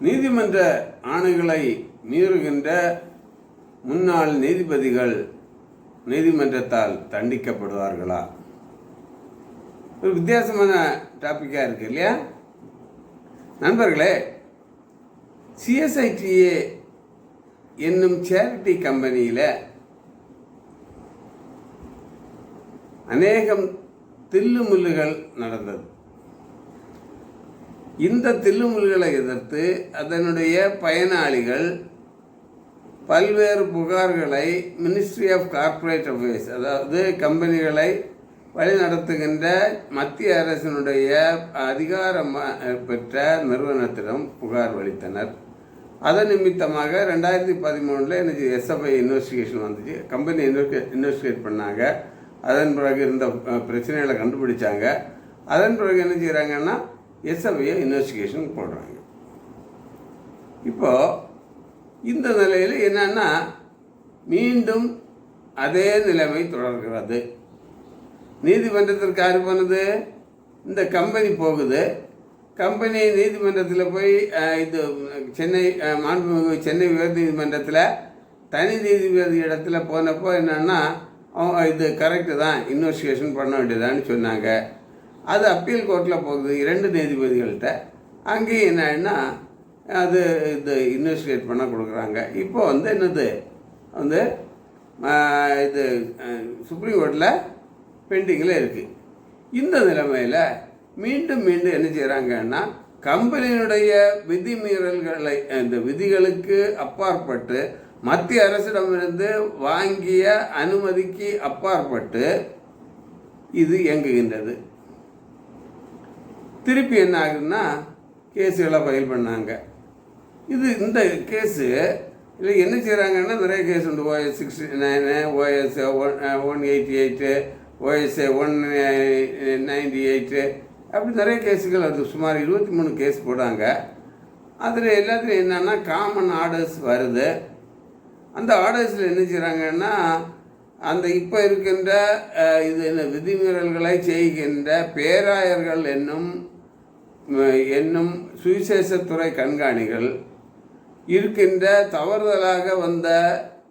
நீதிமன்ற ஆணைகளை மீறுகின்ற முன்னாள் நீதிபதிகள் நீதிமன்றத்தால் தண்டிக்கப்படுவார்களா? ஒரு வித்தியாசமான டாப்பிக்காக இருக்கு இல்லையா? நண்பர்களே சிஎஸ்ஐடிஏ என்னும் சேரிட்டி கம்பெனியில் அநேகம் தில்லுமுல்லுகள் நடந்தது. இந்த தில்லுமுல்களை எதிர்த்து அதனுடைய பயனாளிகள் பல்வேறு புகார்களை மினிஸ்ட்ரி ஆஃப் கார்ப்பரேட் அஃபேர்ஸ் அதாவது கம்பெனிகளை வழிநடத்துகின்ற மத்திய அரசினுடைய அதிகாரம் பெற்ற நிறுவனத்திடம் புகார் அளித்தனர். அதன் நிமித்தமாக ரெண்டாயிரத்தி பதிமூணில் எனக்கு எஸ்எஃப்ஐ இன்வெஸ்டிகேஷன் வந்துச்சு. கம்பெனி இன்வெஸ்டிகேட் பண்ணாங்க. அதன் பிறகு இருந்த பிரச்சனைகளை கண்டுபிடிச்சாங்க. அதன் பிறகு என்ன செய்கிறாங்கன்னா எஸ்எஃப்ஐயை இன்வெஸ்டிகேஷன் போடுறாங்க இப்போ இந்த நிலையில் என்னன்னா மீண்டும் அதே நிலைமை தொடர்கிறது. நீதிமன்றத்திற்கு யார் போனது? இந்த கம்பெனி போகுது. கம்பெனி நீதிமன்றத்தில் போய் இது சென்னை மாண்புமிகு சென்னை உயர் நீதிமன்றத்தில் தனி நீதிபதி இடத்துல போனப்போ என்னென்னா அவங்க இது கரெக்டு தான் இன்வெஸ்டிகேஷன் பண்ண வேண்டியதான்னு சொன்னாங்க. அது அப்பீல் கோர்ட்டில் போகுது. இரண்டு நீதிபதிகள்கிட்ட அங்கேயும் என்னன்னா அது இது இன்வெஸ்டிகேட் பண்ண கொடுக்குறாங்க. இப்போ வந்து என்னது? வந்து இது சுப்ரீம் கோர்ட்டில் பெண்டிங்கில் இருக்குது இந்த நிலைமையில் மீண்டும் மீண்டும் என்ன செய்கிறாங்கன்னா கம்பெனியினுடைய விதிமீறல்களை இந்த விதிகளுக்கு அப்பாற்பட்டு மத்திய அரசிடமிருந்து வாங்கிய அனுமதிக்கு அப்பாற்பட்டு இது இயங்குகின்றது. திருப்பி என்ன ஆகுதுன்னா கேஸுகளாக ஃபைல் பண்ணாங்க. இது இந்த கேஸு இல்லை என்ன செய்கிறாங்கன்னா நிறைய கேஸ் உண்டு. OS sixty nine OS one one eighty eight OS one ninety eight அப்படி நிறைய கேஸுகள் அது சுமார் இருபத்தி மூணு கேஸ் போடாங்க அதில் எல்லாத்துலையும் என்னென்னா காமன் ஆர்டர்ஸ் வருது. அந்த ஆர்டர்ஸில் என்ன செய்கிறாங்கன்னா அந்த இப்போ இருக்கின்ற இது என்ன விதிமீறல்களை செய்கின்ற பேராயர்கள் என்னும் என்னும் சுவிசேஷத்துறை கண்காணிகள் இருக்கின்ற தவறுதலாக வந்த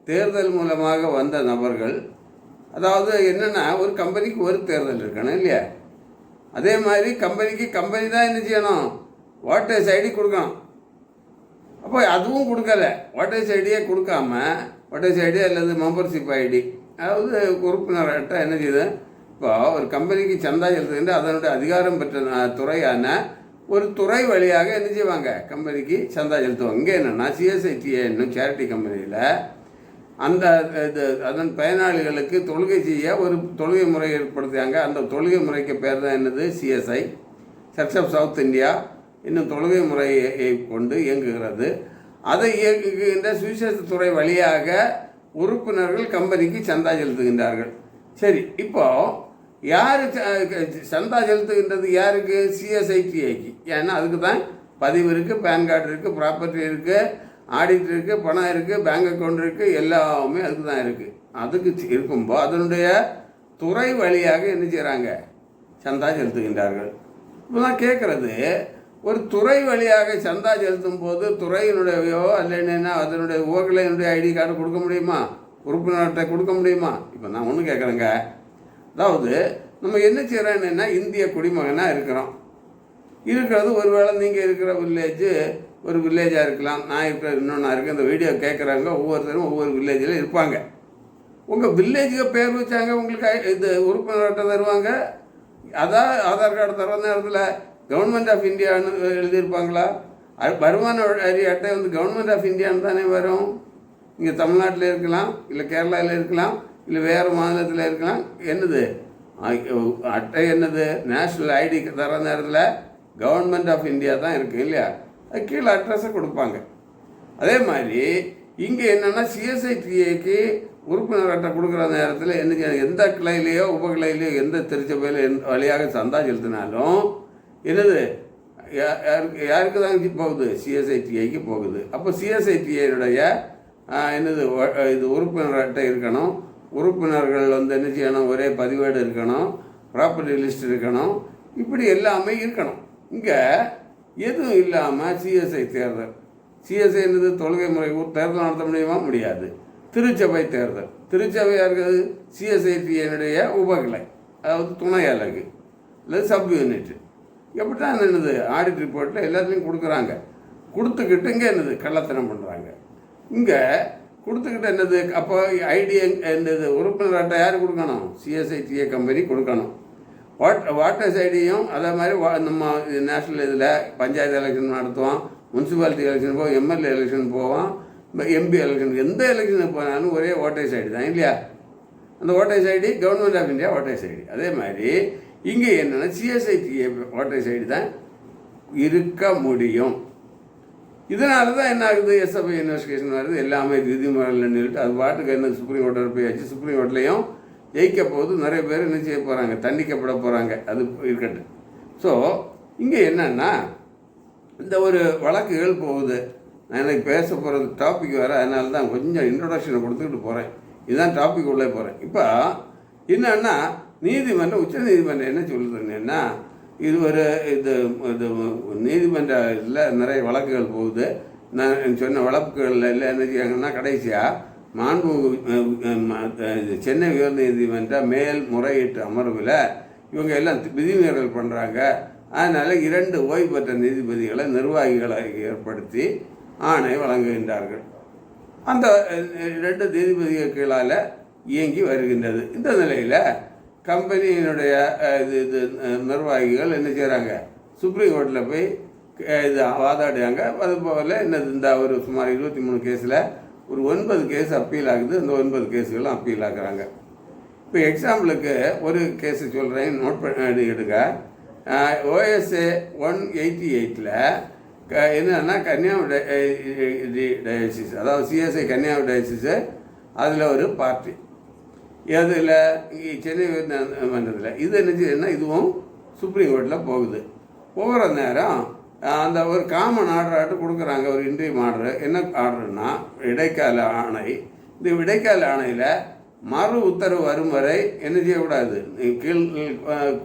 தேர்தல் மூலமாக வந்த நபர்கள் அதாவது என்னென்னா ஒரு கம்பெனிக்கு ஒரு தேர்தல் இருக்கணும் இல்லையா? அதே மாதிரி கம்பெனிக்கு கம்பெனி தான் என்ன செய்யணும்? வாட்டர்ஸ் ஐடி கொடுக்கணும். அப்போ அதுவும் கொடுக்கல. வாட்டர்ஸ் ஐடியே கொடுக்காம வாட்டர்ஸ் ஐடி அல்லது மெம்பர்ஷிப் ஐடி அதாவது உறுப்பினர்கிட்ட என்ன செய்யுது இப்போ ஒரு கம்பெனிக்கு சந்தா செலுத்துகின்ற அதனுடைய அதிகாரம் பெற்ற துறையான ஒரு துறை வழியாக என்ன செய்வாங்க? கம்பெனிக்கு சந்தா செலுத்துவாங்க. இங்கே என்னென்னா சிஎஸ்ஐடிஏ என்னும் சேரிட்டி கம்பெனியில் அந்த இது அதன் பயனாளிகளுக்கு தொழுகை செய்ய ஒரு தொழுகை முறை ஏற்படுத்தியாங்க. அந்த தொழுகை முறைக்கு பேர் தான் என்னது? CSI Church of South India இன்னும் தொழுகை முறையை கொண்டு இயங்குகிறது. அதை இயங்குகின்ற சுவிசேஷத்துறை வழியாக உறுப்பினர்கள் கம்பெனிக்கு சந்தா செலுத்துகின்றார்கள். சரி இப்போது யார் சந்தா செலுத்துகின்றது யாருக்கு? சிஎஸ்ஐடிஐக்கு ஏன்னா அதுக்கு தான் பதிவு இருக்குது பேன் கார்டு இருக்குது ப்ராப்பர்ட்டி இருக்குது ஆடிட் இருக்குது பணம் இருக்குது பேங்க் அக்கௌண்ட் இருக்குது எல்லாமே அதுக்கு தான் இருக்குது அதுக்கு இருக்கும்போது அதனுடைய துறை வழியாக என்ன செய்கிறாங்க சந்தா செலுத்துகின்றார்கள். இப்போ நான் கேட்குறது ஒரு துறை வழியாக சந்தா செலுத்தும் போது துறையினுடையோ இல்லைன்னா அதனுடைய ஓகலையினுடைய ஐடி கார்டு கொடுக்க முடியுமா? உறுப்பினர்கிட்ட கொடுக்க முடியுமா? இப்போ நான் ஒன்று கேட்குறேங்க அதாவது நம்ம என்ன செய்கிறோன்னா இந்திய குடிமகனாக இருக்கிறோம். இருக்கிறது ஒருவேளை நீங்கள் இருக்கிற வில்லேஜு ஒரு வில்லேஜாக இருக்கலாம். நான் இருக்கிற இன்னொன்னா இருக்குது இந்த வீடியோ கேட்குறாங்க ஒவ்வொருத்தரும் ஒவ்வொரு வில்லேஜில் இருப்பாங்க. உங்கள் வில்லேஜுக்கு பேர் வச்சாங்க உங்களுக்கு இது உறுப்பினர் அட்டை தருவாங்க. அதான் ஆதார் கார்டு தர நேரத்தில் கவர்மெண்ட் ஆஃப் இந்தியான்னு எழுதியிருப்பாங்களா? அது வருமான வரி அட்டை வந்து கவர்மெண்ட் ஆஃப் இந்தியான்னு தானே வரும். இங்கே தமிழ்நாட்டில் இருக்கலாம் இல்லை கேரளாவில் இருக்கலாம். இல்லை வேறு மாநிலத்தில் இருக்கலாம். என்னது? அட்டை என்னது? நேஷ்னல் ஐடி தர நேரத்தில் கவர்மெண்ட் ஆஃப் இந்தியா தான் இருக்குது இல்லையா? அது கீழே அட்ரஸை கொடுப்பாங்க. அதே மாதிரி இங்கே என்னென்னா சிஎஸ்ஐடிஏக்கு உறுப்பினர் அட்டை கொடுக்குற நேரத்தில் என்ன எந்த கிளையிலையோ உபகிளையிலேயோ எந்த திருச்சபையில் என் வழியாக சந்தா செலுத்தினாலும் என்னது யா- யாருக்கு யாருக்கு தான் போகுது? சிஎஸ்ஐடிஐக்கு போகுது. அப்போ சிஎஸ்ஐடிஐனுடைய என்னது இது உறுப்பினர் அட்டை இருக்கணும். உறுப்பினர்கள் வந்து என்ன செய்யணும்? ஒரே பதிவேடு இருக்கணும் ப்ராப்பர்ட்டி லிஸ்ட் இருக்கணும். இப்படி எல்லாமே இருக்கணும். இங்கே எதுவும் இல்லாமல் சிஎஸ்ஐ தேர்தல். சிஎஸ்ஐ என்னது? தொழுகை முறை தேர்தல் நடத்த முடியுமா? முடியாது. திருச்சபை தேர்தல். திருச்சபையாக இருக்கிறது சிஎஸ்ஐடியினுடைய உபகிளை அதாவது துணை அலகு அல்லது சப் யூனிட். எப்படி தான் என்னது ஆடிட் ரிப்போர்ட்டில் எல்லாத்துலேயும் கொடுக்குறாங்க. கொடுத்துக்கிட்டு இங்கே என்னது? கள்ளத்தனம் பண்ணுறாங்க இங்கே கொடுத்துக்கிட்ட என்னது? அப்போ ஐடி என்னது? உறுப்பினர் அட்டை யார் கொடுக்கணும்? சிஎஸ்ஐடிஏ கம்பெனி கொடுக்கணும். வாட் வாட்டர்ஸ் ஐடியும் அதே மாதிரி வா நம்ம நேஷ்னல் இதில் பஞ்சாயத்து எலெக்ஷன் நடத்துவோம் முனிசிபாலிட்டி எலெக்ஷன் போவோம் எம்எல்ஏ எலெக்ஷன் போவோம் எம்பி எலெக்ஷன் எந்த எலெக்ஷனுக்கு போனாலும் ஒரே ஓட்டர்ஸ் ஐடி தான் இல்லையா? அந்த voters ID government of India voters ID அதே மாதிரி இங்கே என்னென்னா சிஎஸ்ஐடிஏ ஓட்டர்ஸ் ஐடி தான் இருக்க முடியும். இதனால தான் என்ன ஆகுது? எஸ்எஃப்ஐ இன்வெஸ்டிகேஷன் வருது. எல்லாமே விதிமுறைகள்னு சொல்லிட்டு அது பாட்டுக்கு என்ன சுப்ரீம் கோர்ட்டில் வச்சு சுப்ரீம் கோர்ட்லேயும் ஜெயிக்க போது நிறைய பேர் என்ன செய்ய போகிறாங்க தண்டிக்கப்பட போகிறாங்க அது இருக்கட்டும். ஸோ இங்கே என்னன்னா இந்த ஒரு வழக்குகள் போகுது நான் எனக்கு பேச போகிறது டாபிக் வேறு. அதனால தான் கொஞ்சம் இன்ட்ரொடக்ஷனை கொடுத்துக்கிட்டு போகிறேன் இதுதான் டாபிக் உள்ளே போகிறேன் இப்போ என்னன்னா நீதிமன்றம் உச்ச நீதிமன்றம் என்ன சொல்லுதுன்னா இது ஒரு இது இது நீதிமன்றத்தில் நிறைய வழக்குகள் போகுது. நான் சொன்ன வழக்குகளில் இல்லை என்ன செய்யாங்கன்னா கடைசியாக மாண்பு சென்னை உயர்ந்த நீதிமன்ற மேல் முறையீட்டு அமர்வில் இவங்க எல்லாம் விதிமீறல் பண்ணுறாங்க அதனால் இரண்டு ஓய்வு பெற்ற நீதிபதிகளை நிர்வாகிகளை ஏற்படுத்தி ஆணை வழங்குகின்றார்கள். அந்த ரெண்டு நீதிபதிகள் கீழால் இயங்கி வருகின்றது. இந்த நிலையில் கம்பெனியினுடைய இது இது நிர்வாகிகள் என்ன செய்கிறாங்க சுப்ரீம் கோர்ட்டில் போய் இது வாதாடுறாங்க அது என்னது இந்த ஒரு சுமார் இருபத்தி மூணு கேஸில் ஒரு ஒன்பது கேஸ் அப்பீல் ஆகுது. அந்த ஒன்பது கேஸுகளும் அப்பீல் ஆகுறாங்க. இப்போ எக்ஸாம்பிளுக்கு ஒரு கேஸு சொல்கிறேன் நோட் பண்ணி எடுங்க. ஓஎஸ்ஏ ஒன் எயிட்டி எயிட்டில் க என்னன்னா கன்னியாகுமரி டயசிஸ். அதாவது சிஎஸ்ஐ கன்னியாகுமரி டயசிஸு. அதில் ஒரு பார்ட்டி எதில்? சென்னை மன்றத்தில் இது என்ன செய்யுதுன்னா இதுவும் சுப்ரீம் கோர்ட்டில் போகுது. போகிற நேரம் அந்த ஒரு காமன் ஆர்டராட்டு கொடுக்குறாங்க ஒரு இன்ட்ரீம் ஆர்டர் என்ன ஆர்டர்னா இடைக்கால ஆணை. இந்த இடைக்கால ஆணையில் மறு உத்தரவு வரும் வரை என்ன செய்யக்கூடாது? கீழ்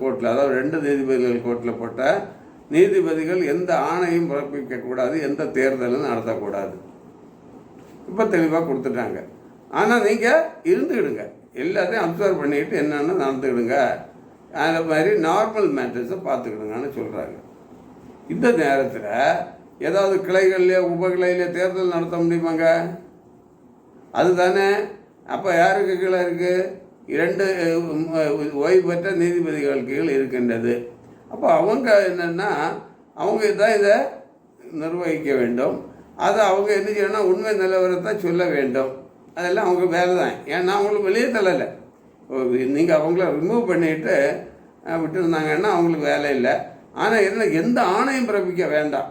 கோர்ட்டில் அதாவது ரெண்டு நீதிபதிகள் கோர்ட்டில் போட்ட நீதிபதிகள் எந்த ஆணையும் பிறப்பிக்கக்கூடாது எந்த தேர்தலும் நடத்தக்கூடாது. இப்போ தெளிவாக கொடுத்துட்டாங்க. ஆனால் நீங்கள் இருந்துக்கிடுங்க எல்லாத்தையும் அப்சர்வ் பண்ணிக்கிட்டு என்னென்னு நடந்துக்கிடுங்க. அந்த மாதிரி நார்மல் மேட்டர்ஸை பார்த்துக்கிடுங்கன்னு சொல்கிறாங்க இந்த நேரத்தில் ஏதாவது கிளைகள்லையோ உபகிளையிலே தேர்தல் நடத்த முடியுமாங்க? அதுதானே. அப்போ யாருக்கு கீழே இருக்குது இரண்டு ஓய்வு பெற்ற நீதிபதிகள் கீழ் இருக்கின்றது. அப்போ அவங்க என்னென்னா அவங்க தான் இதை நிர்வகிக்க வேண்டும். அதை அவங்க என்ன செய்யணும்னா உண்மை நிலவரத்தை சொல்ல வேண்டும். அதெல்லாம் அவங்க வேலை தான் ஏன்னா அவங்களுக்கு வெளியே தள்ளலை. நீங்கள் அவங்கள ரிமூவ் பண்ணிட்டு விட்டுருந்தாங்கன்னா அவங்களுக்கு வேலை இல்லை. ஆனால் என்ன எந்த ஆணையும் பிறப்பிக்க வேண்டாம்.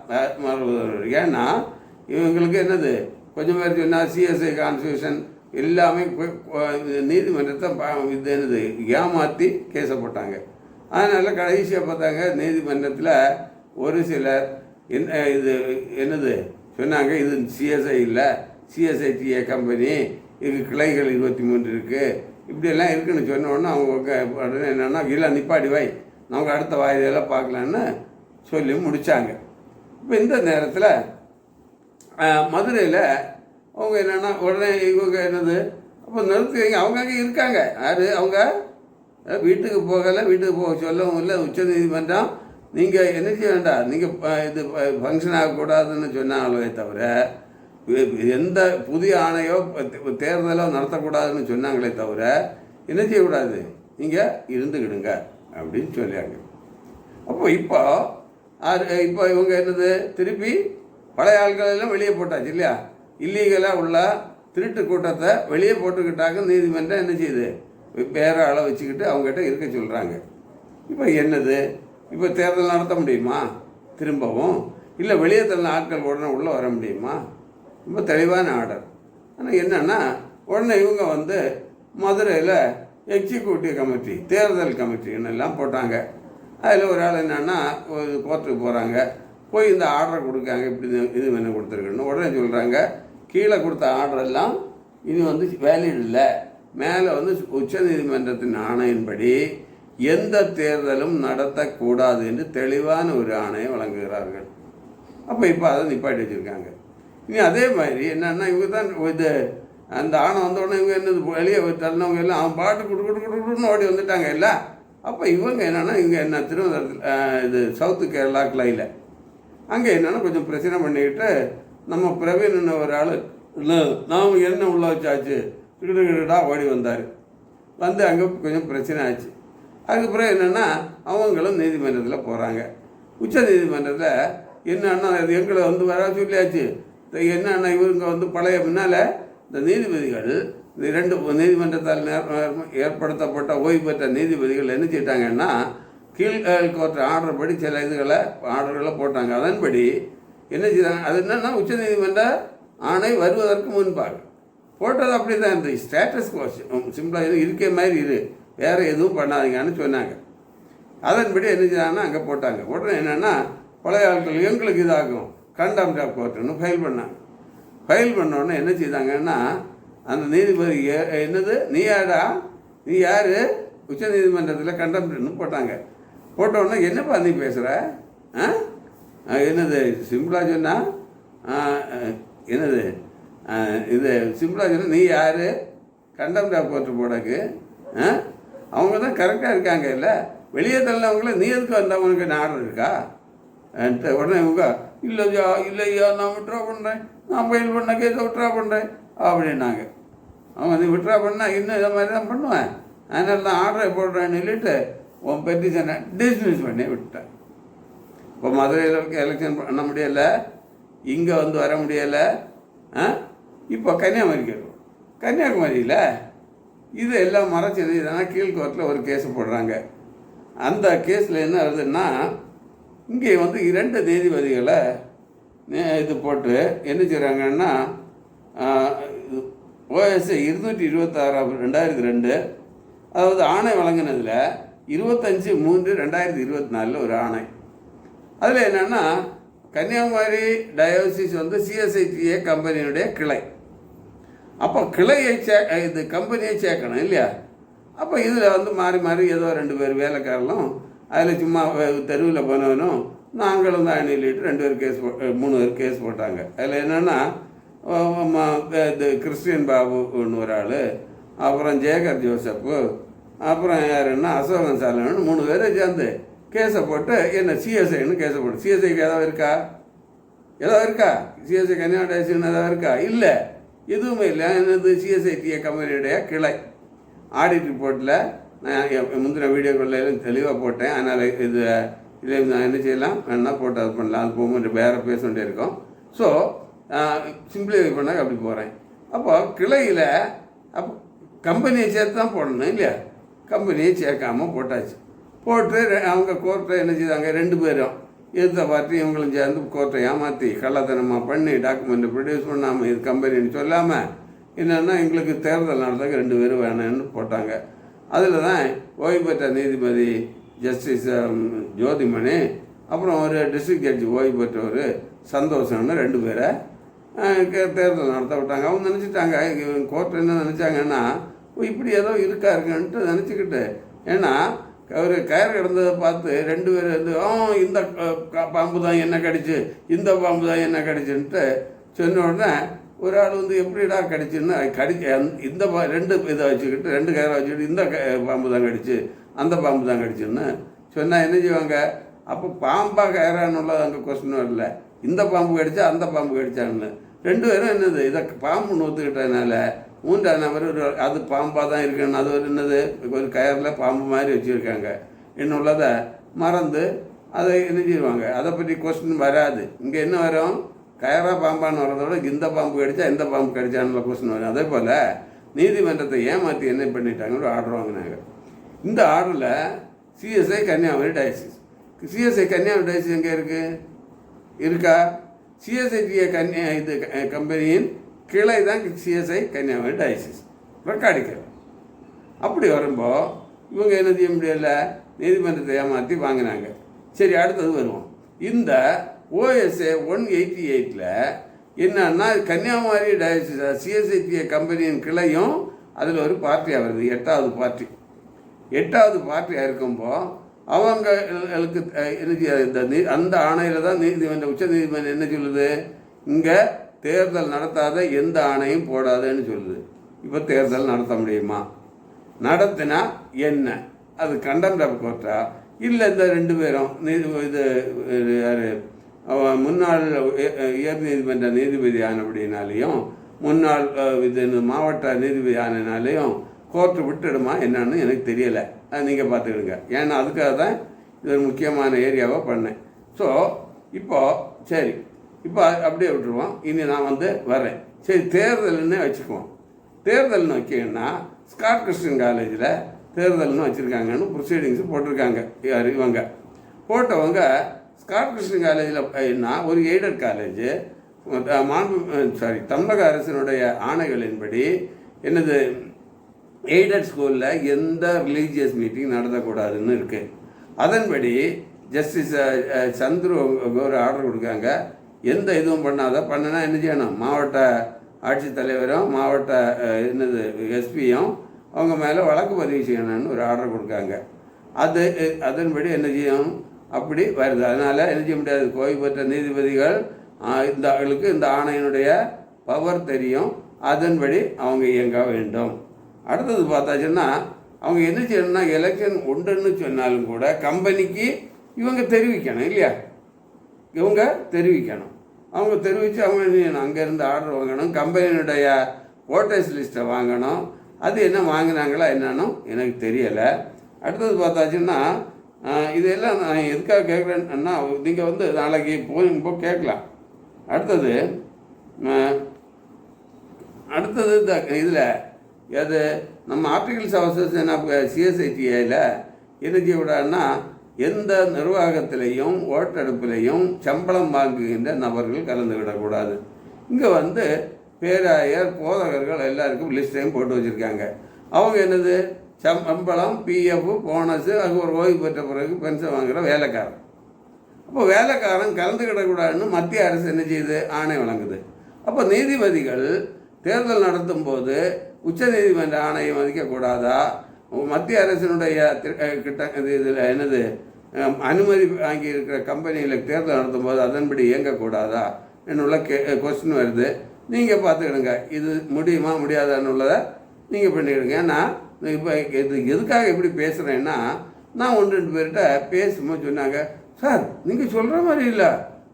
ஏன்னா இவங்களுக்கு என்னது? கொஞ்சம் பேர் சொன்னால் சிஎஸ்ஐ கான்ஸ்டியூஷன் எல்லாமே இது நீதிமன்றத்தை இது என்னது? ஏமாற்றி கேஸை போட்டாங்க. அதனால் கடைசியாக பார்த்தாங்க நீதிமன்றத்தில் ஒரு சிலர் என்ன இது என்னது? சொன்னாங்க இது சிஎஸ்ஐ இல்லை. சிஎஸ்ஐடிஏ கம்பெனி இதுக்கு கிளைகள் இருபத்தி மூன்று இருக்குது இப்படியெல்லாம் இருக்குன்னு சொன்ன உடனே அவங்க உடனே என்னென்னா இல்லை நிப்பாடி வை. நமக்கு அடுத்த வாயிலெல்லாம் பார்க்கலான்னு சொல்லி முடித்தாங்க இப்போ இந்த நேரத்தில் மதுரையில் அவங்க என்னென்னா உடனே இவங்க என்னது அப்போ நிறுத்துவீங்க அவங்க அங்கே இருக்காங்க. யார்? அவங்க? வீட்டுக்கு போகலை வீட்டுக்கு போக சொல்லவும் இல்லை. உச்ச நீதிமன்றம் நீங்கள் என்ன செய்ய வேண்டாம். நீங்கள் இது ஃபங்க்ஷன் ஆகக்கூடாதுன்னு சொன்னாங்களே தவிர எந்த புதிய ஆணையோ தேர்தலோ நடத்தக்கூடாதுன்னு சொன்னாங்களே தவிர என்ன செய்யக்கூடாது? நீங்கள் இருந்துக்கிடுங்க அப்படின்னு சொல்லியாங்க. அப்போ இப்போ இப்போ இவங்க என்னது? திருப்பி பழைய ஆட்களெல்லாம் வெளியே போட்டாச்சு இல்லையா? இல்லீகலாக உள்ள திருட்டு கூட்டத்தை வெளியே போட்டுக்கிட்டாங்க நீதிமன்றம் என்ன செய்யுது வேற ஆளை வச்சுக்கிட்டு அவங்ககிட்ட இருக்க சொல்கிறாங்க இப்போ என்னது? இப்போ தேர்தல் நடத்த முடியுமா? திரும்பவும். இல்லை வெளியே தள்ள ஆட்கள் உடனே உள்ளே வர முடியுமா? ரொம்ப தெளிவான ஆர்டர். ஆனால் என்னென்னா உடனே இவங்க வந்து மதுரையில் எக்ஸிக்யூட்டிவ் கமிட்டி தேர்தல் கமிட்டின்னு எல்லாம் போட்டாங்க. அதில் ஒரு ஆள் என்னென்னா ஒரு கோர்ட்டுக்கு போகிறாங்க போய் இந்த ஆர்டரை கொடுக்காங்க இப்படி இது- என்ன கொடுத்துருக்குன்னு உடனே சொல்கிறாங்க கீழே கொடுத்த ஆர்டரெல்லாம் இது வந்து வேலிட் இல்லை. மேலே வந்து உச்சநீதிமன்றத்தின் ஆணையின்படி எந்த தேர்தலும் நடத்தக்கூடாது என்று தெளிவான ஒரு ஆணையை வழங்குகிறார்கள். அப்போ இப்போ அதை நிப்பாட்டி வச்சுருக்காங்க. இனி அதே மாதிரி என்னன்னா இவங்க தான் இது அந்த ஆணை வந்தோடனே இவங்க என்னது வெளியே தள்ளினவங்க எல்லாம் அவன் பாட்டு குடு குடு குடு குடுன்னு ஓடி வந்துட்டாங்க இல்லை? அப்போ இவங்க என்னென்னா இங்கே என்ன திருவனந்தபுரத்தில் இது சவுத்து கேரளா கிளையில் அங்கே என்னென்னா கொஞ்சம் பிரச்சனை பண்ணிக்கிட்டு நம்ம பிரவீன் ஒரு ஆள் இல்லை நாம் என்ன உள்ள வச்சாச்சு? கிடுகிடா ஓடி வந்தார். வந்து அங்கே கொஞ்சம் பிரச்சனை ஆச்சு. அதுக்கப்புறம் என்னென்னா அவங்களும் நீதிமன்றத்தில் போகிறாங்க உச்ச நீதிமன்றத்தில் என்னன்னா இது எங்களை வந்து வர சொல்லியாச்சு. என்னென்ன இவங்க வந்து பழைய முன்னால் இந்த நீதிபதிகள் இந்த இரண்டு நீதிமன்றத்தால் ஏற்படுத்தப்பட்ட ஓய்வு பெற்ற நீதிபதிகள் என்ன செய்யிட்டாங்கன்னா கீழ் கோர்ட் ஆர்டர் படி சில இதுகளை ஆர்டர்களை போட்டாங்க. அதன்படி என்ன செய்தாங்க அது என்னென்னா உச்ச நீதிமன்ற ஆணை வருவதற்கு முன்பாக போட்டது அப்படி தான் இருந்தது ஸ்டேட்டஸ் கோர்ஸ் சிம்பிளாக எதுவும் இருக்க மாதிரி இரு. வேறு எதுவும் பண்ணாதீங்கன்னு சொன்னாங்க. அதன்படி என்ன செய்தாங்கன்னா அங்கே போட்டாங்க. உடனே என்னென்னா பழைய ஆட்கள் எங்களுக்கு இதாகும். கண்டம் ஜாப் கோர்ட்டுன்னு ஃபைல் பண்ணாங்க. ஃபைல் பண்ண உடனே என்ன செய்தாங்கன்னா அந்த நீதிபதி என்னது? நீ யாரா? நீ யார்? உச்ச நீதிமன்றத்தில் கண்டம்னு போட்டாங்க. போட்ட உடனே என்னப்பா நீ பேசுகிற ஆ? என்னது? சிம்பிளாக சொன்னா என்னது? இது சிம்பிளாக சொன்னால் நீ யார்? கண்டம்டா கோர்ட்டு போடக்கு ஆ? அவங்க தான் கரெக்டாக இருக்காங்க இல்லை? வெளியே தள்ளவங்கள நீ எதுக்கு வந்தவங்களுக்கு ஆர்டர் இருக்கா? உடனே இவங்க இல்லையா இல்லையா நான் விட்ரா பண்ணுறேன் நான் ஃபைல் பண்ண கேஸை விட்ரா பண்ணுறேன் அப்படின்னாங்க. அவன் நீ விட்ரா பண்ணால் இன்னும் இதை மாதிரி தான் பண்ணுவேன். அதனால தான் ஆர்டரை போடுறேன்னு சொல்லிட்டு உன் பெட்டிஷனை டிஸ்மிஸ் பண்ணி விட்டேன். இப்போ மதுரையில் எலெக்ஷன் பண்ண முடியலை. இங்கே வந்து வர முடியலை. ஆ? இப்போ கன்னியாகுமரிக்கு கேட்கும் கன்னியாகுமரியில் இது எல்லாம் மறைச்சது. இதனால் கீழ்கோர்ட்டில் ஒரு கேஸ் போடுறாங்க. அந்த கேஸில் என்ன வருதுன்னா இங்கே வந்து இரண்டு நீதிபதிகளை இது போட்டு என்ன செய்கிறாங்கன்னா ஓஎஸ் இருநூற்றி இருபத்தாறாம் ரெண்டாயிரத்தி ரெண்டு அதாவது ஆணை வழங்கினதில் இருபத்தஞ்சி மூன்று ரெண்டாயிரத்தி இருபத்தி நாலில் ஒரு ஆணை. அதில் என்னென்னா கன்னியாகுமரி டயோசிஸ் வந்து சிஎஸ்ஐடிஏ கம்பெனியுடைய கிளை. அப்போ கிளையை சே இது கம்பெனியை சேர்க்கணும் இல்லையா? அப்போ இதில் வந்து மாறி மாறி ஏதோ ரெண்டு பேர் வேலைக்காரலும் அதில் சும்மா தெருவில் போனவனும் நாங்களும் தான் அணிலிட்டு ரெண்டு பேர் கேஸ் மூணு பேர் கேஸ் போட்டாங்க. அதில் என்னென்னா இது கிறிஸ்டியன் பாபுன்னு ஒரு ஆள் அப்புறம் ஜேகர் ஜோசப்பு அப்புறம் யாருன்னா அசோகன் சாலன்னு மூணு பேரை சேர்ந்து கேஸை போட்டு என்ன சிஎஸ்ஐன்னு கேஸை போட்டு. சிஎஸ்ஐக்கு ஏதாவது இருக்கா? ஏதாவது இருக்கா? சிஎஸ்ஐ கன்னியாகுமரி ஏதாவது இருக்கா? இல்லை. எதுவுமே இல்லை. என்னது சிஎஸ்ஐடிஏ கம்பெனியுடைய கிளை. ஆடிட் ரிப்போர்ட்டில் நான் முந்தின வீடியோக்களில் தெளிவாக போட்டேன். அதனால் இது இதில் நான் என்ன செய்யலாம்? வேணால் போட்டு அது பண்ணலாம். அது போகும்போது வேறு பேச வேண்டியிருக்கும் ஸோ சிம்பிளிஃபை பண்ண அப்படி போகிறேன் அப்போ கிளையில் அப்போ கம்பெனியை சேர்த்து தான் போடணும் இல்லையா? கம்பெனியை சேர்க்காம போட்டாச்சு. போட்டு அவங்க கோர்ட்டை என்ன செய்தாங்க? ரெண்டு பேரும். எதிர்த்த பார்த்து இவங்களும் சேர்ந்து கோர்ட்டை ஏமாற்றி கள்ளத்தனமாக பண்ணி டாக்குமெண்ட்டை ப்ரொடியூஸ் பண்ணாமல் இது கம்பெனின்னு சொல்லாமல் என்னென்னா எங்களுக்கு தேர்தல் நடத்துக்கு ரெண்டு பேரும் வேணும்னு போட்டாங்க. அதில் தான் ஓய்வு பெற்ற நீதிபதி ஜஸ்டிஸ் ஜோதிமணி அப்புறம் ஒரு டிஸ்ட்ரிக்ட் ஜட்ஜி ஓய்வு பெற்றவர் சந்தோஷம்னு ரெண்டு பேரை தேர்தல் நடத்த விட்டாங்க. அவங்க நினச்சிட்டாங்க கோர்ட் என்ன நினச்சாங்கன்னா இப்படி ஏதோ இருக்கா இருக்குன்ட்டு நினச்சிக்கிட்டு. ஏன்னா ஒரு கயிறு கிடந்ததை பார்த்து ரெண்டு பேர் வந்து ஆ இந்த பாம்பு தான் என்ன கடிச்சு இந்த பாம்பு தான் என்ன கடிச்சுன்ட்டு சொன்ன உடனே ஒரு ஆள் வந்து எப்படிடா கடிச்சுன்னா கடிச்சு இந்த பா ரெண்டு இதை வச்சுக்கிட்டு ரெண்டு கயிறை வச்சுக்கிட்டு இந்த பாம்பு தான் கடிச்சு அந்த பாம்பு தான் கடிச்சுன்னு சொன்னால் என்ன செய்வாங்க? அப்போ பாம்பா கயிறான்னு உள்ளது அங்கே கொஸ்டின் வரல. இந்த பாம்பு கடிச்சா அந்த பாம்பு கடிச்சான்னு. ரெண்டு பேரும் என்னது இதை பாம்புன்னு ஒத்துக்கிட்டதுனால மூன்றாம் நபர் ஒரு அது பாம்பாக தான் இருக்குன்னு அது ஒரு என்னது ஒரு கயரில் பாம்பு மாதிரி வச்சுருக்காங்க. இன்னும் உள்ளதை மறந்து அதை என்ன செய்வாங்க? அதை பற்றி கொஸ்டின் வராது. இங்கே என்ன வரும்? கயரா பாம்பான்னு வரதோட இந்த பாம்பு கடிச்சா இந்த பாம்பு கடிச்சான்னு கொஸ்டின் வரும். அதே போல் நீதிமன்றத்தை ஏமாற்றி என்ன பண்ணிட்டாங்கன்னு ஆர்டர் வாங்கினாங்க. இந்த ஆர்டரில் CSI Kanniyakumari diocese CSI Kanniyakumari diocese எங்கே இருக்குது இருக்கா? சிஎஸ்ஐடிஏ கன்னியா இது கம்பெனியின் கிளை தான் சிஎஸ்ஐ கன்னியாகுமரி டயசிஸ் ரெக்கார்டிக்கிறது அப்படி வரும்போது இவங்க என்ன செய்ய முடியல? நீதிமன்றத்தை ஏமாற்றி வாங்கினாங்க. சரி அடுத்தது வருவோம். இந்த ஓஎஸ்ஏ ஒன் எயிட்டி எயிட்டில் என்னன்னா கன்னியாகுமரி டயசிஸ் சிஎஸ்ஐடிஏ கம்பெனியின் கிளையும் அதில் ஒரு பார்ட்டியாக வருது எட்டாவது பார்ட்டி எட்டாவது பார்ட்டியாக இருக்கும்போ அவங்களுக்கு என்ன இந்த அந்த ஆணையில் தான் நீதிமன்ற உச்ச நீதிமன்றம் என்ன சொல்லுது? இங்கே தேர்தல் நடத்தாத எந்த ஆணையும் போடாதேன்னு சொல்லுது. இப்போ தேர்தல் நடத்த முடியுமா? நடத்தினா என்ன? அது கண்டெம்ட் கோர்ட்டா இல்லை இந்த ரெண்டு பேரும் நீதி இது யார் முன்னாள் உயர் நீதிமன்ற நீதிபதி ஆனபடினாலையும் முன்னாள் இது மாவட்ட நீதிபதி ஆனனாலையும் கோர்ட்டு விட்டுடுமா என்னன்னு எனக்கு தெரியலை. அது நீங்கள் பார்த்துக்கிடுங்க. ஏன்னா அதுக்காக தான் இது ஒரு முக்கியமான ஏரியாவை பண்ணேன். ஸோ இப்போ சரி. இப்போ அப்படியே விட்டுருவோம். இனி நான் வந்து வரேன். சரி தேர்தல்னு வச்சுக்குவோம். தேர்தல்னு வைக்கணும்னா ஸ்காட் கிறிஸ்டின் காலேஜில் தேர்தல்னு வச்சுருக்காங்கன்னு ப்ரொசீடிங்ஸ் போட்டிருக்காங்க. யார்? இவங்க. போட்டவங்க ஸ்காட் காலேஜில் காலேஜில் ஒரு எய்டட் காலேஜு. மாண்பு சாரி தமிழக அரசினுடைய ஆணைகளின்படி என்னது எய்டட் ஸ்கூலில் எந்த ரிலீஜியஸ் மீட்டிங் நடத்தக்கூடாதுன்னு இருக்குது அதன்படி ஜஸ்டிஸ் சந்துரு ஒரு ஆர்டர் கொடுக்காங்க. எந்த இதுவும் பண்ணாத பண்ணுனா என்ன செய்யணும்? மாவட்ட ஆட்சித்தலைவரும் மாவட்ட என்னது எஸ்பியும் அவங்க மேலே வழக்கு பதிவு செய்யணும்னு ஒரு ஆர்டர் கொடுக்காங்க. அது அதன்படி என்ன செய்யும் அப்படி வருது. அதனால் என்ன செய்ய முடியாது? கோவை பெற்ற நீதிபதிகள் இந்த ஆளுக்கு இந்த ஆணையினுடைய பவர் தெரியும். அதன்படி அவங்க இயங்க வேண்டும். அடுத்தது பார்த்தாச்சுன்னா அவங்க என்ன செய்யணும்னா எலெக்ஷன் உண்டுன்னு சொன்னாலும் கூட கம்பெனிக்கு இவங்க தெரிவிக்கணும் இல்லையா? இவங்க தெரிவிக்கணும். அவங்க தெரிவித்து அவங்க என்ன செய்யணும்? அங்கேருந்து ஆர்டர் வாங்கணும். கம்பெனியினுடைய ஓட்டர்ஸ் லிஸ்ட்டை வாங்கணும். அது என்ன வாங்கினாங்களா என்னன்னு எனக்கு தெரியலை. அடுத்தது பார்த்தாச்சுன்னா இதெல்லாம் நான் எதுக்காக கேட்குறேன்னா நீங்கள் வந்து நாளைக்கு போய் போ கேட்கலாம். அடுத்தது அடுத்தது இந்த இதில் அது நம்ம ஆர்டிகல்ஸ் அசோசியேஷன் ஆஃப் சிஎஸ்ஐடிஐயில் என்ன செய்யக்கூடாதுன்னா எந்த நிர்வாகத்திலையும் ஓட்டெடுப்பிலையும் சம்பளம் வாங்குகின்ற நபர்கள் கலந்துவிடக்கூடாது. இங்கே வந்து பேராயர் போதகர்கள் எல்லாருக்கும் லிஸ்ட்டையும் போட்டு வச்சுருக்காங்க. அவங்க என்னது? சம்பளம் பிஎஃப் போனஸு அது ஒரு ஓய்வு பெற்ற பிறகு பென்ஷன் வாங்குகிற வேலைக்காரன். அப்போ வேலைக்காரன் கலந்துக்கிடக்கூடாதுன்னு மத்திய அரசு என்ன செய்யுது ஆணை வழங்குது. அப்போ நீதிபதிகள் தேர்தல் நடத்தும் போது உச்சநீதிமன்ற ஆணையை மதிக்கக்கூடாதா? மத்திய அரசினுடைய கிட்ட இது இதில் என்னது? அனுமதி வாங்கி இருக்கிற கம்பெனியில் தேர்தல் நடத்தும் போது அதன்படி இயங்கக்கூடாதா? என்னுள்ள கே கொஸ்டின் வருது. நீங்கள் பார்த்துக்கிடுங்க. இது முடியுமா முடியாதான்னு உள்ளதை நீங்கள் பண்ணிக்கிடுங்க. ஏன்னா இப்போ இது எதுக்காக இப்படி பேசுகிறேன்னா நான் ஒன்று ரெண்டு பேர்கிட்ட பேசும்போது சொன்னாங்க சார் நீங்கள் சொல்கிற மாதிரி இல்லை.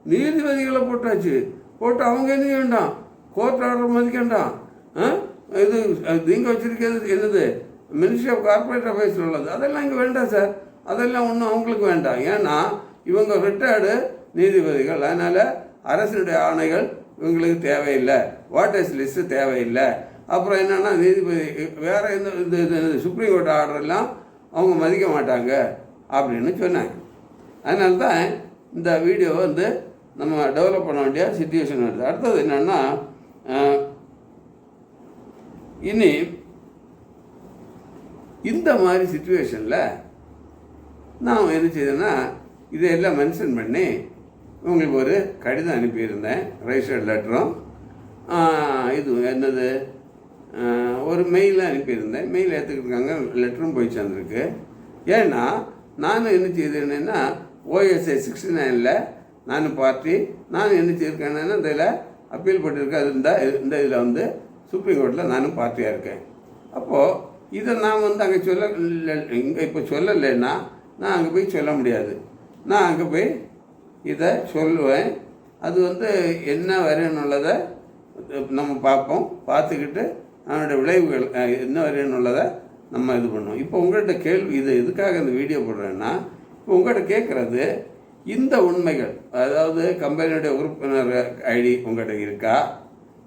நீதிபதிகளை போட்டாச்சு. போட்டு அவங்க என்ன வேண்டாம் கோர்ட் ஆர்டர் மதிக்கண்டாம். ஆ? இது நீங்கள் வச்சுருக்கிறது என்னது? மினிஸ்ட்ரி ஆஃப் கார்பரேட் அஃபேர்ஸ் உள்ளது. அதெல்லாம் இங்கே வேண்டாம் சார் அதெல்லாம் ஒன்றும் அவங்களுக்கு வேண்டாம். ஏன்னா இவங்க ரிட்டையர்டு நீதிபதிகள். அதனால் அரசினுடைய ஆணைகள் இவங்களுக்கு தேவையில்லை. வாட்டர்ஸ் லிஸ்ட்டு தேவையில்லை. அப்புறம் என்னென்னா நீதிபதி வேறு எந்த இந்த சுப்ரீம் கோர்ட் ஆர்டர் எல்லாம் அவங்க மதிக்க மாட்டாங்க அப்படின்னு சொன்னாங்க. அதனால தான் இந்த வீடியோ வந்து நம்ம டெவலப் பண்ண வேண்டிய சுச்சுவேஷன் வருது. அடுத்தது என்னென்னா இனி இந்த மாதிரி சுச்சுவேஷனில் நான் என்ன செய்தேன்னா இதையெல்லாம் மென்ஷன் பண்ணி உங்களுக்கு ஒரு கடிதம் அனுப்பியிருந்தேன். ரெஜிஸ்டர்ட் லெட்டரும் இது என்னது? ஒரு மெயில் அனுப்பியிருந்தேன். மெயில் ஏற்றுக்கிட்டுருக்காங்க லெட்டரும் போய் சேர்ந்துருக்கு ஏன்னா நானும் என்ன செய்திருந்தேன்னா ஓஎஸ்ஐ சிக்ஸ்டி நைனில் நான் பார்ட்டி நான் என்ன செய்திருக்கேன்னா இதில் அப்பீல் பண்ணியிருக்கேன் அது இந்த இந்த இதில் வந்து சுப்ரீம் கோர்ட்டில் நானும் பார்ட்டியாக இருக்கேன். அப்போது இதை நான் வந்து அங்கே சொல்ல இங்கே இப்போ சொல்லலைன்னா நான் அங்கே போய் சொல்ல முடியாது. நான் அங்கே போய் இதை சொல்லுவேன். அது வந்து என்ன வரேன்னுள்ளதை நம்ம பார்ப்போம். பார்த்துக்கிட்டு அதனுடைய விளைவுகள் என்ன வரையணுள்ளதை நம்ம இது பண்ணுவோம். இப்போ உங்கள்கிட்ட கேள்வி இது எதுக்காக இந்த வீடியோ போடுறேன்னா இப்போ உங்கள்கிட்ட கேட்குறது இந்த உண்மைகள் அதாவது கம்பெனியுடைய உறுப்பினர் ஐடி உங்கள்கிட்ட இருக்கா?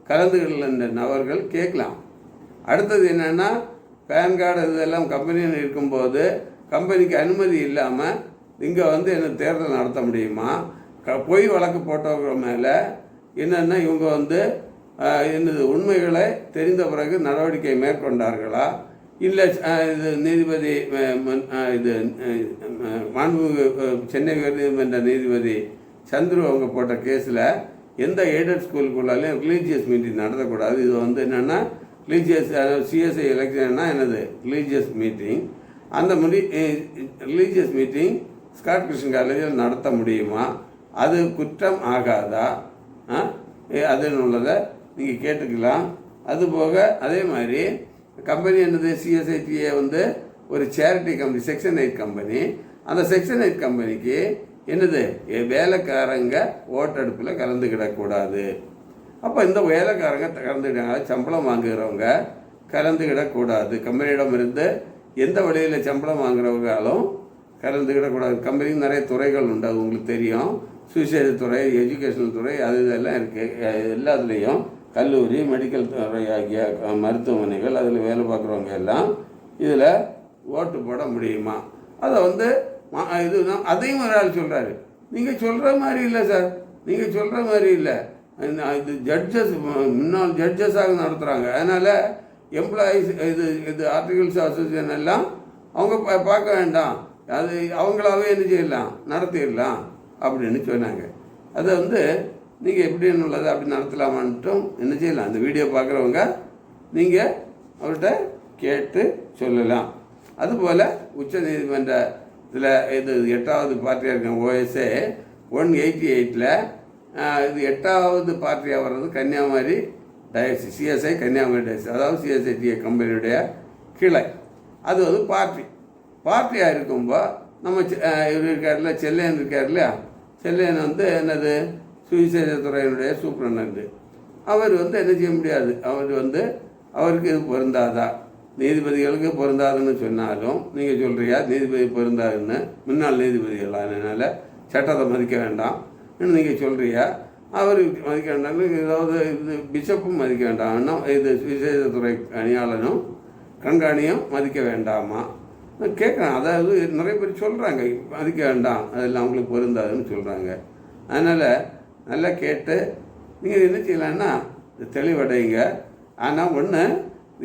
கலந்து கொள்கின்ற நபர்கள் கேட்கலாம். அடுத்தது என்னென்னா பேன் கார்டு இதெல்லாம் கம்பெனியில் இருக்கும்போது கம்பெனிக்கு அனுமதி இல்லாமல் இங்கே வந்து என்ன தேர்தல் நடத்த முடியுமா? க பொய் வழக்கு போட்டவங்க மேலே என்னென்னா இவங்க வந்து என்னது உண்மைகளை தெரிந்த பிறகு நடவடிக்கை மேற்கொண்டார்களா? இல்லை இது நீதிபதி இது மாண்புமிகு சென்னை உயர்நீதிமன்ற நீதிபதி சந்துரு அவங்க போட்ட கேஸில் எந்த எய்டட் ஸ்கூலுக்குள்ளாலையும் ரிலீஜியஸ் மீட்டிங் நடத்தக்கூடாது. இது வந்து என்னென்னா ரிலீஜியஸ் சிஎஸ்ஐ எலெக்ஷன்னா என்னது ரிலீஜியஸ் மீட்டிங். அந்த முடி ரிலீஜியஸ் மீட்டிங் ஸ்காட் கிருஷ்ணன் காலேஜில் நடத்த முடியுமா? அது குற்றம் ஆகாதா? ஆ? அதுன்னு உள்ளதை நீங்கள் கேட்டுக்கலாம். அதுபோக அதே மாதிரி கம்பெனி என்னது? சிஎஸ்ஐடிஏ வந்து ஒரு charity company section eight company அந்த செக்ஷன் எயிட் கம்பெனிக்கு என்னது? வேலைக்காரங்க ஓட்டெடுப்பில் கலந்துக்கிடக்கூடாது அப்போ இந்த வேலைக்காரங்க கலந்துக்கிட்டாங்க சம்பளம் வாங்குகிறவங்க கலந்துக்கிடக்கூடாது கம்பெனியிடமிருந்து எந்த வழியில் சம்பளம் வாங்குறவங்களும் கலந்துக்கிடக்கூடாது கம்பெனிக்கு நிறைய துறைகள் உண்டு அது உங்களுக்கு தெரியும். சுயசேத துறை எஜுகேஷனல் துறை அது இதெல்லாம் இருக்குது எல்லாத்துலேயும் கல்லூரி மெடிக்கல் துறை ஆகிய மருத்துவமனைகள் அதில் வேலை பார்க்குறவங்க எல்லாம் இதில் ஓட்டு போட முடியுமா? அதை வந்து ம- இது தான் அதையும் ஒரு ஆள் சொல்கிறாரு நீங்கள் சொல்கிற மாதிரி இல்லை சார். நீங்கள் சொல்கிற மாதிரி இல்லை. இது ஜட்ஜஸ் முன்னாள் ஜட்ஜஸாக நடத்துகிறாங்க அதனால் எம்ப்ளாயீஸ் இது இது ஆர்டிகல்ஸ் அசோசியேஷன் எல்லாம் அவங்க பார்க்க வேண்டாம். அது அவங்களாவே என்ன செய்யலாம்? நடத்திடலாம். அப்படின்னு சொன்னாங்க. அதை வந்து நீங்கள் எப்படின்னு உள்ளது அப்படி நடத்தலாமான்ட்டும் என்ன செய்யலாம்? அந்த வீடியோ பார்க்குறவங்க நீங்கள் அவர்கிட்ட கேட்டு சொல்லலாம். அதுபோல் உச்ச நீதிமன்ற இதில் இது எட்டாவது பார்ட்டியாக இருக்க ஓஎஸ்ஏ ஒன் எயிட்டி எயிட்டில் இது எட்டாவது பார்ட்டியாக வர்றது Kanniyakumari diocese CSI Kanniyakumari diocese அதாவது சிஎஸ்ஐடிஏ கம்பெனியுடைய கிளை. அது வந்து பார்ட்டி. பார்ட்டியாக இருக்கும்போது நம்ம செ- அஹ் இவர் இருக்கார்ல செல்லையன் இருக்கார் இல்லையா? செல்லையன் வந்து என்னது? சுவிசேஷ துறையினுடைய அவர் வந்து என்ன செய்ய முடியாது? அவர் வந்து அவருக்கு இது பொருந்தாதா? நீதிபதிகளுக்கு பொருந்தாதுன்னு சொன்னாலும் நீங்கள் சொல்கிறியா நீதிபதி பொருந்தாதுன்னு முன்னாள் நீதிபதிகள் அதனால் சட்டத்தை மதிக்க வேண்டாம் நீங்கள் சொல்கிறியா அவர் மதிக்க வேண்டாம்னு ஏதாவது இது பிஷப்பும் மதிக்க வேண்டாம்னா இது விசேஷத்துறை அணியாளனும் கண்காணியும் மதிக்க வேண்டாமா? கேட்குறேன் அதாவது நிறைய பேர் சொல்கிறாங்க மதிக்க வேண்டாம் அதெல்லாம் அவங்களுக்கு பொருந்தாதுன்னு சொல்கிறாங்க அதனால் நல்லா கேட்டு நீங்கள் என்ன செய்யலாம்னா இது தெளிவடைங்க. ஆனால் ஒன்று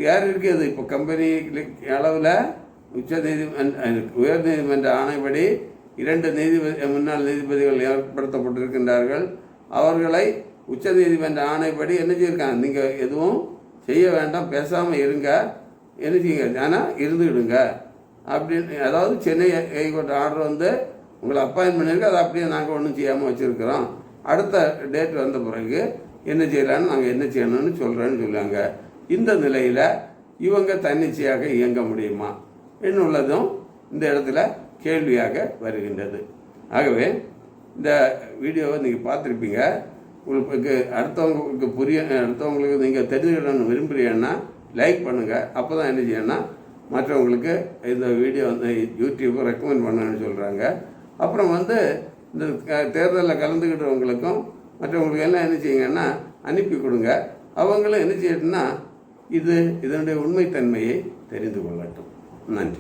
யார் இருக்குது இப்போ கம்பெனி அளவில் உச்ச நீதிமன்ற உயர் நீதிமன்ற ஆணைப்படி இரண்டு நீதிபதி முன்னாள் நீதிபதிகள் ஏற்படுத்தப்பட்டிருக்கின்றார்கள். அவர்களை உச்ச நீதிமன்ற ஆணைப்படி என்ன செய்யிருக்காங்க நீங்கள் எதுவும் செய்ய வேண்டாம் பேசாமல் இருங்க. என்ன செய்யுங்க? ஆனால் இருந்துக்கிடுங்க அப்படின்னு அதாவது சென்னை ஹைகோர்ட் ஆர்டர் வந்து உங்களை அப்பாயின் பண்ணியிருக்கு. அதை அப்படியே நாங்கள் ஒன்றும் செய்யாமல் வச்சுருக்கிறோம். அடுத்த டேட் வந்த பிறகு என்ன செய்யலான்னு நாங்கள் என்ன செய்யணும்னு சொல்கிறேன்னு சொல்லுவாங்க. இந்த நிலையில் இவங்க தன்னிச்சையாக இயங்க முடியுமா? என்னுள்ளதும் இந்த இடத்துல கேள்வியாக வருகின்றது. ஆகவே இந்த வீடியோவை நீங்கள் பார்த்துருப்பீங்க. உங்களுக்கு அடுத்தவங்களுக்கு புரிய அடுத்தவங்களுக்கு நீங்கள் தெரிஞ்சுக்கணும்னு விரும்புகிறீங்கன்னா லைக் பண்ணுங்கள் அப்போ தான் என்ன செய்யணும்னா மற்றவங்களுக்கு இந்த வீடியோ வந்து யூடியூப்பை ரெக்கமெண்ட் பண்ணணும்னு சொல்கிறாங்க அப்புறம் வந்து இந்த க- தேர்தலில் கலந்துக்கிட்டவங்களுக்கும் மற்றவங்களுக்கு எல்லாம் என்ன செய்யுங்கன்னா அனுப்பி கொடுங்க. அவங்களும் என்ன செய்யட்டும்னா இது இதனுடைய உண்மைத்தன்மையை தெரிந்து கொள்ளட்டும். நன்றி.